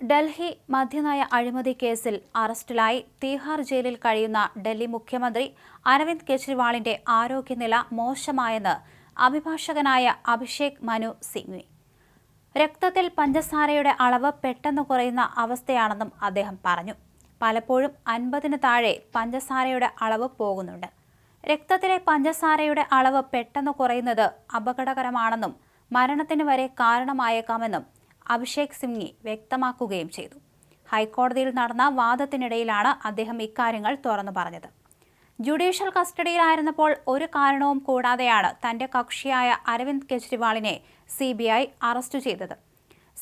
ഡൽഹി മദ്യനയ അഴിമതി കേസിൽ അറസ്റ്റിലായി തീഹാർ ജയിലിൽ കഴിയുന്ന ഡൽഹി മുഖ്യമന്ത്രി അരവിന്ദ് കെജ്രിവാളിന്റെ ആരോഗ്യനില മോശമായെന്ന് അഭിഭാഷകനായ അഭിഷേക് മനു സിംഗ്വി. രക്തത്തിൽ പഞ്ചസാരയുടെ അളവ് പെട്ടെന്ന് കുറയുന്ന അവസ്ഥയാണെന്നും അദ്ദേഹം പറഞ്ഞു. പലപ്പോഴും അൻപതിന് താഴെ പഞ്ചസാരയുടെ അളവ് പോകുന്നുണ്ട്. രക്തത്തിലെ പഞ്ചസാരയുടെ അളവ് പെട്ടെന്ന് കുറയുന്നത് അപകടകരമാണെന്നും മരണത്തിന് വരെ കാരണമായേക്കാമെന്നും അഭിഷേക് സിംഗി വ്യക്തമാക്കുകയും ചെയ്തു. ഹൈക്കോടതിയിൽ നടന്ന വാദത്തിനിടയിലാണ് അദ്ദേഹം ഇക്കാര്യങ്ങൾ തുറന്നു പറഞ്ഞത്. ജുഡീഷ്യൽ കസ്റ്റഡിയിലായിരുന്നപ്പോൾ ഒരു കാരണവും കൂടാതെയാണ് തന്റെ കക്ഷിയായ അരവിന്ദ് കെജ്രിവാളിനെ സി ബി ഐ അറസ്റ്റ് ചെയ്തത്.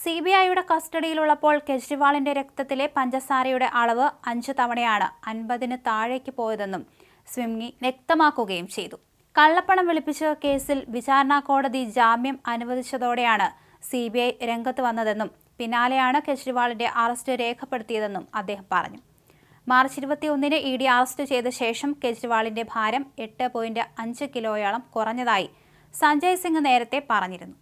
സി ബി ഐയുടെ കസ്റ്റഡിയിലുള്ളപ്പോൾ കെജ്രിവാളിന്റെ രക്തത്തിലെ പഞ്ചസാരയുടെ അളവ് അഞ്ച് തവണയാണ് അൻപതിന് താഴേക്ക് പോയതെന്നും സ്വിംഗി വ്യക്തമാക്കുകയും ചെയ്തു. കള്ളപ്പണം വെളുപ്പിച്ച കേസിൽ വിചാരണ കോടതി ജാമ്യം അനുവദിച്ചതോടെയാണ് സി ബി ഐ രംഗത്ത് വന്നതെന്നും പിന്നാലെയാണ് കെജ്രിവാളിന്റെ അറസ്റ്റ് രേഖപ്പെടുത്തിയതെന്നും അദ്ദേഹം പറഞ്ഞു. മാർച്ച് ഇരുപത്തിയൊന്നിന് ഇ ഡി അറസ്റ്റ് ചെയ്ത ശേഷം കെജ്രിവാളിന്റെ ഭാരം എട്ട് പോയിന്റ് അഞ്ച് കിലോയോളം കുറഞ്ഞതായി സഞ്ജയ് സിംഗ് നേരത്തെ പറഞ്ഞിരുന്നു.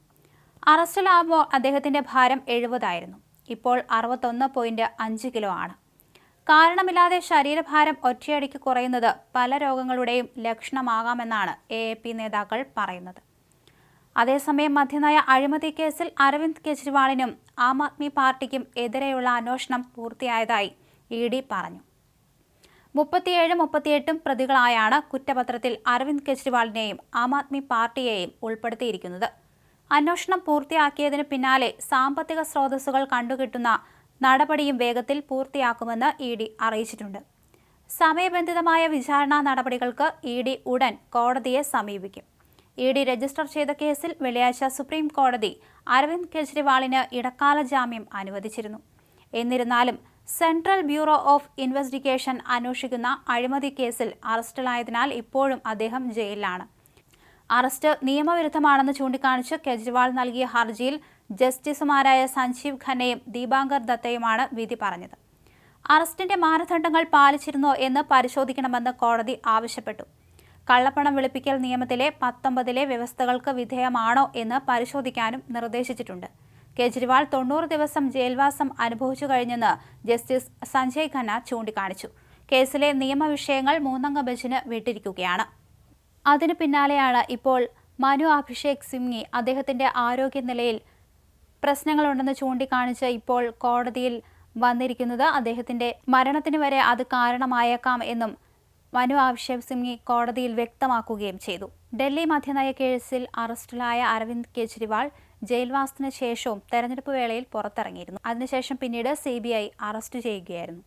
അറസ്റ്റിലാകുമ്പോൾ അദ്ദേഹത്തിന്റെ ഭാരം എഴുപതായിരുന്നു. ഇപ്പോൾ അറുപത്തൊന്ന് പോയിന്റ് അഞ്ച് കിലോ ആണ്. കാരണമില്ലാതെ ശരീരഭാരം ഒറ്റയടിക്ക് കുറയുന്നത് പല രോഗങ്ങളുടെയും ലക്ഷണമാകാമെന്നാണ് എ എ പി നേതാക്കൾ പറയുന്നത്. അതേസമയം മധ്യനായ അഴിമതി കേസിൽ അരവിന്ദ് കെജ്രിവാളിനും ആം ആദ്മി പാർട്ടിക്കും എതിരെയുള്ള അന്വേഷണം പൂർത്തിയായതായി ഇ ഡി പറഞ്ഞു. മുപ്പത്തിയേഴ് മുപ്പത്തിയെട്ടും പ്രതികളായാണ് കുറ്റപത്രത്തിൽ അരവിന്ദ് കെജ്രിവാളിനെയും ആം ആദ്മി പാർട്ടിയെയും ഉൾപ്പെടുത്തിയിരിക്കുന്നത്. അന്വേഷണം പൂർത്തിയാക്കിയതിന് പിന്നാലെ സാമ്പത്തിക സ്രോതസ്സുകൾ കണ്ടുകിട്ടുന്ന നടപടിയും വേഗത്തിൽ പൂർത്തിയാക്കുമെന്ന് ഇ ഡി അറിയിച്ചിട്ടുണ്ട്. സമയബന്ധിതമായ വിചാരണാ നടപടികൾക്ക് ഇ ഡി ഉടൻ കോടതിയെ സമീപിക്കും. ഇ ഡി രജിസ്റ്റർ ചെയ്ത കേസിൽ വെള്ളിയാഴ്ച സുപ്രീം കോടതി അരവിന്ദ് കെജ്രിവാളിന് ഇടക്കാല ജാമ്യം അനുവദിച്ചിരുന്നു. എന്നിരുന്നാലും സെൻട്രൽ ബ്യൂറോ ഓഫ് ഇൻവെസ്റ്റിഗേഷൻ അന്വേഷിക്കുന്ന അഴിമതി കേസിൽ അറസ്റ്റിലായതിനാൽ ഇപ്പോഴും അദ്ദേഹം ജയിലിലാണ്. അറസ്റ്റ് നിയമവിരുദ്ധമാണെന്ന് ചൂണ്ടിക്കാണിച്ച് കെജ്രിവാൾ നൽകിയ ഹർജിയിൽ ജസ്റ്റിസുമാരായ സഞ്ജീവ് ഖന്നയും ദീപാങ്കർ ദത്തയുമാണ് വിധി പറഞ്ഞത്. അറസ്റ്റിന്റെ മാനദണ്ഡങ്ങൾ പാലിച്ചിരുന്നോ എന്ന് പരിശോധിക്കണമെന്ന് കോടതി ആവശ്യപ്പെട്ടു. കള്ളപ്പണം വെളുപ്പിക്കൽ നിയമത്തിലെ പത്തൊമ്പതിലെ വ്യവസ്ഥകൾക്ക് വിധേയമാണോ എന്ന് പരിശോധിക്കാനും നിർദ്ദേശിച്ചിട്ടുണ്ട്. കെജ്രിവാൾ തൊണ്ണൂറ് ദിവസം ജയിൽവാസം അനുഭവിച്ചു കഴിഞ്ഞെന്ന് ജസ്റ്റിസ് സഞ്ജയ് ഖന്ന ചൂണ്ടിക്കാണിച്ചു. കേസിലെ നിയമവിഷയങ്ങൾ മൂന്നംഗ ബെഞ്ചിന് വിട്ടിരിക്കുകയാണ്. അതിനു പിന്നാലെയാണ് ഇപ്പോൾ മനു അഭിഷേക് സിംഗി അദ്ദേഹത്തിന്റെ ആരോഗ്യനിലയിൽ പ്രശ്നങ്ങളുണ്ടെന്ന് ചൂണ്ടിക്കാണിച്ച് ഇപ്പോൾ കോടതിയിൽ വന്നിരിക്കുന്നത് അദ്ദേഹത്തിന്റെ മരണത്തിന് വരെ അത് കാരണമായേക്കാം എന്നും മനു അഭിഷേക് സിംഗി കോടതിയിൽ വ്യക്തമാക്കുകയും ചെയ്തു. ഡൽഹി മധ്യനയ കേസിൽ അറസ്റ്റിലായ അരവിന്ദ് കെജ്രിവാൾ ജയിൽവാസത്തിന് ശേഷവും തെരഞ്ഞെടുപ്പ് വേളയിൽ പുറത്തിറങ്ങിയിരുന്നു. അതിനുശേഷം പിന്നീട് സി അറസ്റ്റ് ചെയ്യുകയായിരുന്നു.